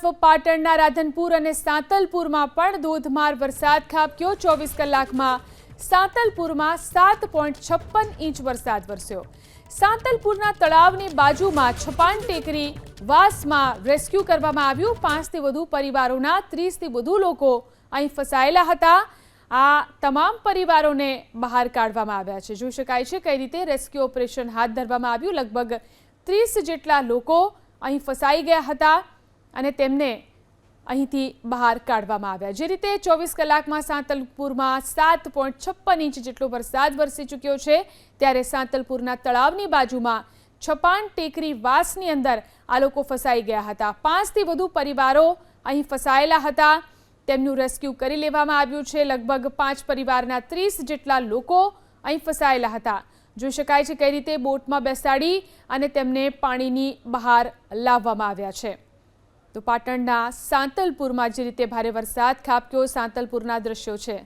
તરફ પાટણના રાધનપુર અને સાંતલપુરમાં પણ ધોધમાર વરસાદ ખાબક્યો. ચોવીસ કલાકમાં સાંતલપુરમાં સાત પોઈન્ટ છપ્પન ઇંચ વરસાદ વરસ્યો. સાંતલપુરના તળાવની બાજુમાં છપાન ટેકરી વાસમાં રેસ્ક્યુ કરવામાં આવ્યું. પાંચથી વધુ પરિવારોના, ત્રીસથી વધુ લોકો અહીં ફસાયેલા હતા. આ તમામ પરિવારોને બહાર કાઢવામાં આવ્યા છે. જોઈ શકાય છે કઈ રીતે રેસ્ક્યુ ઓપરેશન હાથ ધરવામાં આવ્યું. લગભગ ત્રીસ જેટલા લોકો અહીં ફસાઈ ગયા હતા. અને તેમને અહીંથી બહાર કાઢવામાં આવ્યા. જે રીતે ચોવીસ કલાકમાં સાંતલપુરમાં સાત પોઈન્ટ છપ્પન ઇંચ જેટલો વરસાદ વરસી ચૂક્યો છે, ત્યારે સાંતલપુરના તળાવની બાજુમાં છપાણ ટેકરી વાસની અંદર આ લોકો ફસાઈ ગયા હતા. પાંચથી વધુ પરિવારો અહીં ફસાયેલા હતા. તેમનું રેસ્ક્યુ કરી લેવામાં આવ્યું છે. લગભગ પાંચ પરિવારના ત્રીસ જેટલા લોકો અહીં ફસાયેલા હતા. જોઈ શકાય છે કઈ રીતે બોટમાં બેસાડી અને તેમને પાણીની બહાર લાવવામાં આવ્યા છે. તો પાટણના સાંતલપુરમાં જે રીતે ભારે વરસાદ ખાબક્યો સાંતલપુરના દ્રશ્યો છે.